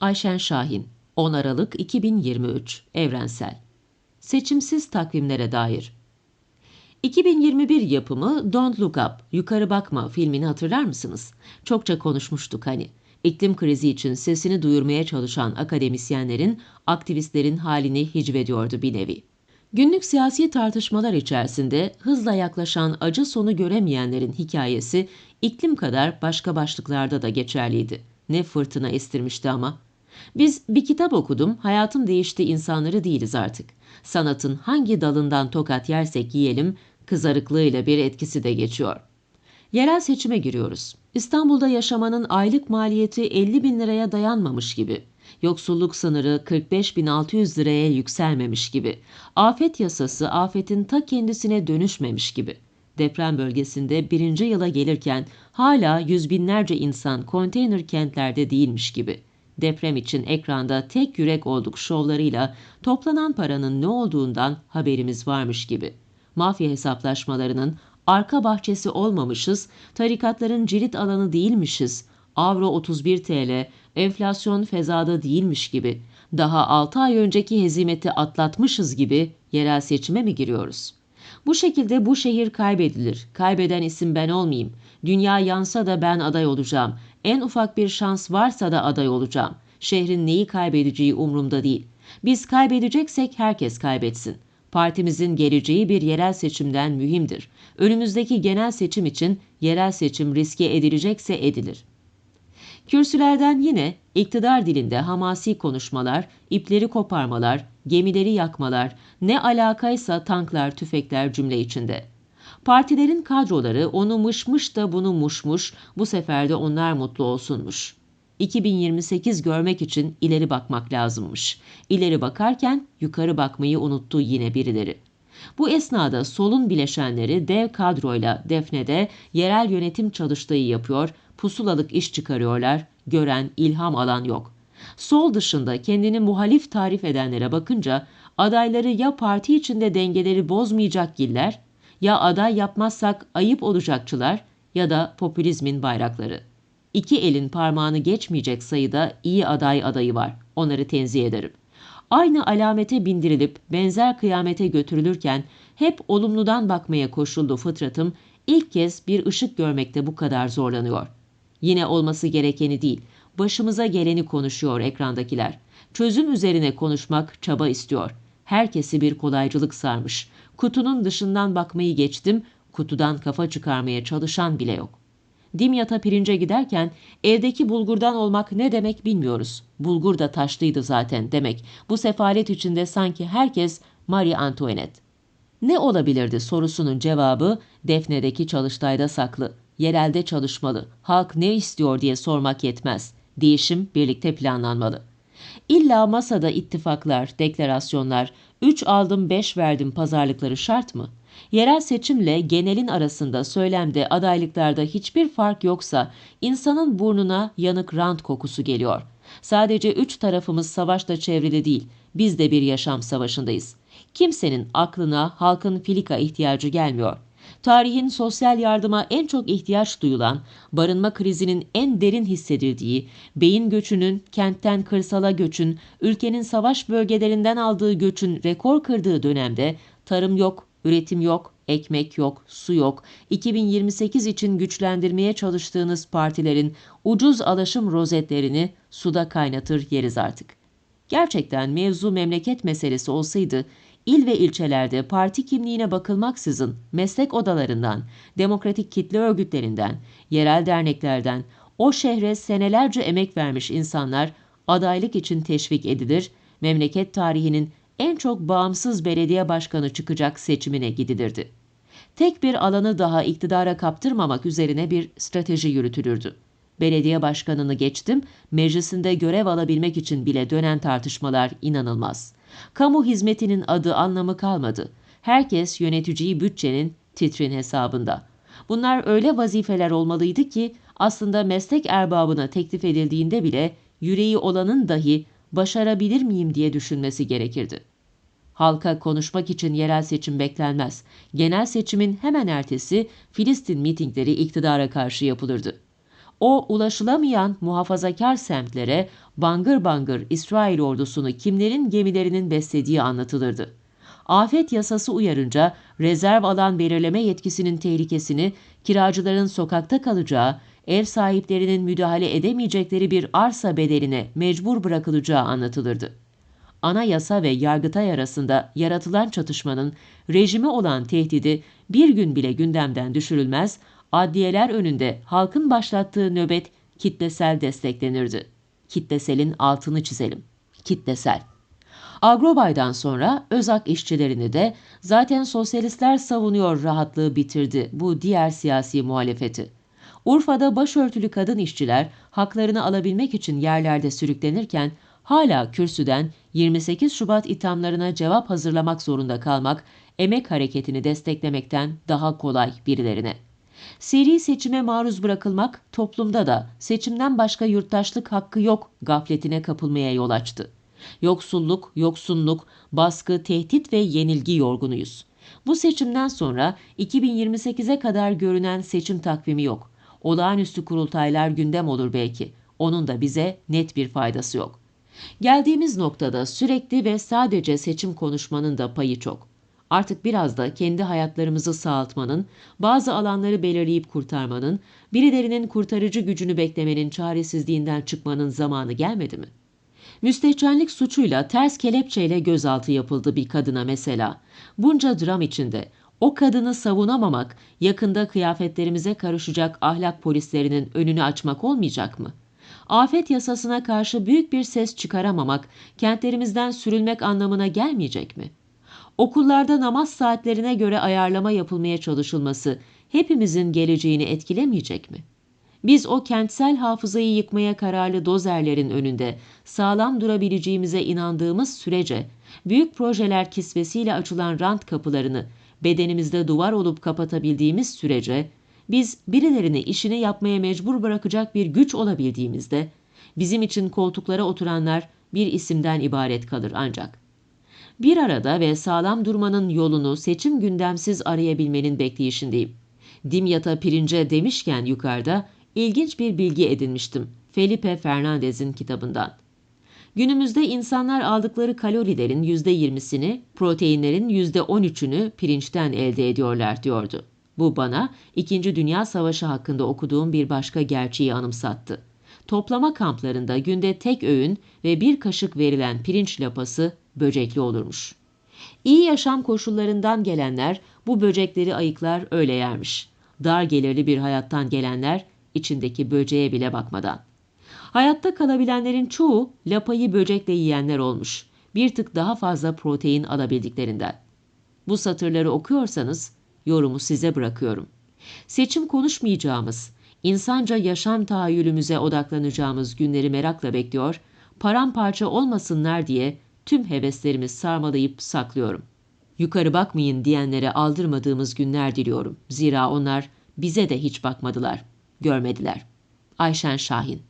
Ayşen Şahin 10 Aralık 2023 Evrensel Seçimsiz takvimlere dair 2021 yapımı Don't Look Up, Yukarı Bakma filmini hatırlar mısınız? Çokça konuşmuştuk hani. İklim krizi için sesini duyurmaya çalışan akademisyenlerin, aktivistlerin halini hicvediyordu bir nevi. Günlük siyasi tartışmalar içerisinde hızla yaklaşan acı sonu göremeyenlerin hikayesi iklim kadar başka başlıklarda da geçerliydi. Ne fırtına estirmişti ama. Biz bir kitap okudum, hayatım değişti insanları değiliz artık. Sanatın hangi dalından tokat yersek yiyelim, kızarıklığıyla bir etkisi de geçiyor. Yerel seçime giriyoruz. İstanbul'da yaşamanın aylık maliyeti 50 bin liraya dayanmamış gibi. Yoksulluk sınırı 45.600 liraya yükselmemiş gibi. Afet yasası afetin ta kendisine dönüşmemiş gibi. Deprem bölgesinde birinci yıla gelirken hala yüz binlerce insan konteyner kentlerde değilmiş gibi. Deprem için ekranda tek yürek olduk şovlarıyla toplanan paranın ne olduğundan haberimiz varmış gibi. Mafya hesaplaşmalarının arka bahçesi olmamışız, tarikatların cirit alanı değilmişiz, avro 31 TL, enflasyon fezada değilmiş gibi, daha 6 ay önceki hezimeti atlatmışız gibi yerel seçime mi giriyoruz? Bu şekilde bu şehir kaybedilir. Kaybeden isim ben olmayayım. Dünya yansa da ben aday olacağım. En ufak bir şans varsa da aday olacağım. Şehrin neyi kaybedeceği umurumda değil. Biz kaybedeceksek herkes kaybetsin. Partimizin geleceği bir yerel seçimden mühimdir. Önümüzdeki genel seçim için yerel seçim riske edilecekse edilir. Kürsülerden yine iktidar dilinde hamasi konuşmalar, ipleri koparmalar, gemileri yakmalar, ne alakaysa tanklar, tüfekler cümle içinde. Partilerin kadroları onu mışmış da bunu muşmuş, bu sefer de onlar mutlu olsunmuş. 2028 görmek için ileri bakmak lazımmış. İleri bakarken yukarı bakmayı unuttu yine birileri. Bu esnada solun bileşenleri dev kadroyla Defne'de yerel yönetim çalıştığı yapıyor, pusulalık iş çıkarıyorlar, gören, ilham alan yok. Sol dışında kendini muhalif tarif edenlere bakınca adayları ya parti içinde dengeleri bozmayacak giller, ya aday yapmazsak ayıp olacakçılar ya da popülizmin bayrakları. İki elin parmağını geçmeyecek sayıda iyi aday adayı var. Onları tenzih ederim. Aynı alamete bindirilip benzer kıyamete götürülürken hep olumludan bakmaya koşuldu fıtratım ilk kez bir ışık görmekte bu kadar zorlanıyor. Yine olması gerekeni değil, başımıza geleni konuşuyor ekrandakiler. Çözüm üzerine konuşmak çaba istiyor. Herkesi bir kolaycılık sarmış. Kutunun dışından bakmayı geçtim, kutudan kafa çıkarmaya çalışan bile yok. Dimyat'a pirince giderken evdeki bulgurdan olmak ne demek bilmiyoruz. Bulgur da taşlıydı zaten demek. Bu sefalet içinde sanki herkes Marie Antoinette. Ne olabilirdi sorusunun cevabı Defne'deki çalıştayda saklı. Yerelde çalışmalı. Halk ne istiyor diye sormak yetmez. Değişim birlikte planlanmalı. İlla masada ittifaklar, deklarasyonlar, 3 aldım 5 verdim pazarlıkları şart mı? Yerel seçimle genelin arasında söylemde adaylıklarda hiçbir fark yoksa insanın burnuna yanık rant kokusu geliyor. Sadece üç tarafımız savaşla çevrili değil, biz de bir yaşam savaşındayız. Kimsenin aklına halkın filika ihtiyacı gelmiyor. Tarihin sosyal yardıma en çok ihtiyaç duyulan, barınma krizinin en derin hissedildiği, beyin göçünün, kentten kırsala göçün, ülkenin savaş bölgelerinden aldığı göçün rekor kırdığı dönemde tarım yok, Üretim yok, ekmek yok, su yok. 2028 için güçlendirmeye çalıştığınız partilerin ucuz alaşım rozetlerini suda kaynatır yeriz artık. Gerçekten mevzu memleket meselesi olsaydı il ve ilçelerde parti kimliğine bakılmaksızın meslek odalarından, demokratik kitle örgütlerinden, yerel derneklerden o şehre senelerce emek vermiş insanlar adaylık için teşvik edilir, memleket tarihinin en çok bağımsız belediye başkanı çıkacak seçimine gidilirdi. Tek bir alanı daha iktidara kaptırmamak üzerine bir strateji yürütülürdü. Belediye başkanını geçtim, meclisinde görev alabilmek için bile dönen tartışmalar inanılmaz. Kamu hizmetinin adı anlamı kalmadı. Herkes yöneticiyi bütçenin titrin hesabında. Bunlar öyle vazifeler olmalıydı ki aslında meslek erbabına teklif edildiğinde bile yüreği olanın dahi başarabilir miyim diye düşünmesi gerekirdi. Halka konuşmak için yerel seçim beklenmez. Genel seçimin hemen ertesi Filistin mitingleri iktidara karşı yapılırdı. O ulaşılamayan muhafazakar semtlere bangır bangır İsrail ordusunu kimlerin gemilerinin beslediği anlatılırdı. Afet yasası uyarınca rezerv alan belirleme yetkisinin tehlikesini kiracıların sokakta kalacağı, ev sahiplerinin müdahale edemeyecekleri bir arsa bedeline mecbur bırakılacağı anlatılırdı. Anayasa ve Yargıtay arasında yaratılan çatışmanın rejimi olan tehdidi bir gün bile gündemden düşürülmez, adliyeler önünde halkın başlattığı nöbet kitlesel desteklenirdi. Kitleselin altını çizelim. Kitlesel. Agrobay'dan sonra Özak işçilerini de zaten sosyalistler savunuyor rahatlığı bitirdi bu diğer siyasi muhalefeti. Urfa'da başörtülü kadın işçiler haklarını alabilmek için yerlerde sürüklenirken hala kürsüden 28 Şubat ithamlarına cevap hazırlamak zorunda kalmak emek hareketini desteklemekten daha kolay birilerine. Seri seçime maruz bırakılmak toplumda da seçimden başka yurttaşlık hakkı yok gafletine kapılmaya yol açtı. Yoksulluk, yoksunluk, baskı, tehdit ve yenilgi yorgunuyuz. Bu seçimden sonra 2028'e kadar görünen seçim takvimi yok. Olağanüstü kurultaylar gündem olur belki. Onun da bize net bir faydası yok. Geldiğimiz noktada sürekli ve sadece seçim konuşmanın da payı çok. Artık biraz da kendi hayatlarımızı sağaltmanın, bazı alanları belirleyip kurtarmanın, birilerinin kurtarıcı gücünü beklemenin çaresizliğinden çıkmanın zamanı gelmedi mi? Müstehcenlik suçuyla ters kelepçeyle gözaltı yapıldı bir kadına mesela. Bunca dram içinde o kadını savunamamak yakında kıyafetlerimize karışacak ahlak polislerinin önünü açmak olmayacak mı? Afet yasasına karşı büyük bir ses çıkaramamak kentlerimizden sürülmek anlamına gelmeyecek mi? Okullarda namaz saatlerine göre ayarlama yapılmaya çalışılması hepimizin geleceğini etkilemeyecek mi? Biz o kentsel hafızayı yıkmaya kararlı dozerlerin önünde sağlam durabileceğimize inandığımız sürece büyük projeler kisvesiyle açılan rant kapılarını bedenimizde duvar olup kapatabildiğimiz sürece biz birilerini işini yapmaya mecbur bırakacak bir güç olabildiğimizde bizim için koltuklara oturanlar bir isimden ibaret kalır ancak. Bir arada ve sağlam durmanın yolunu seçim gündemsiz arayabilmenin bekleyişindeyim. Dimyata pirince demişken yukarıda ilginç bir bilgi edinmiştim. Felipe Fernandez'in kitabından. Günümüzde insanlar aldıkları kalorilerin %20'sini, proteinlerin %13'ünü pirinçten elde ediyorlar diyordu. Bu bana İkinci Dünya Savaşı hakkında okuduğum bir başka gerçeği anımsattı. Toplama kamplarında günde tek öğün ve bir kaşık verilen pirinç lapası böcekli olurmuş. İyi yaşam koşullarından gelenler bu böcekleri ayıklar öyle yermiş. Dar gelirli bir hayattan gelenler içindeki böceğe bile bakmadan. Hayatta kalabilenlerin çoğu lapayı böcekle yiyenler olmuş. Bir tık daha fazla protein alabildiklerinden. Bu satırları okuyorsanız yorumu size bırakıyorum. Seçim konuşmayacağımız, insanca yaşam tahayyülümüze odaklanacağımız günleri merakla bekliyor, paramparça olmasınlar diye tüm heveslerimi sarmalayıp saklıyorum. Yukarı bakmayın diyenlere aldırmadığımız günler diliyorum. Zira onlar bize de hiç bakmadılar, görmediler. Ayşen Şahin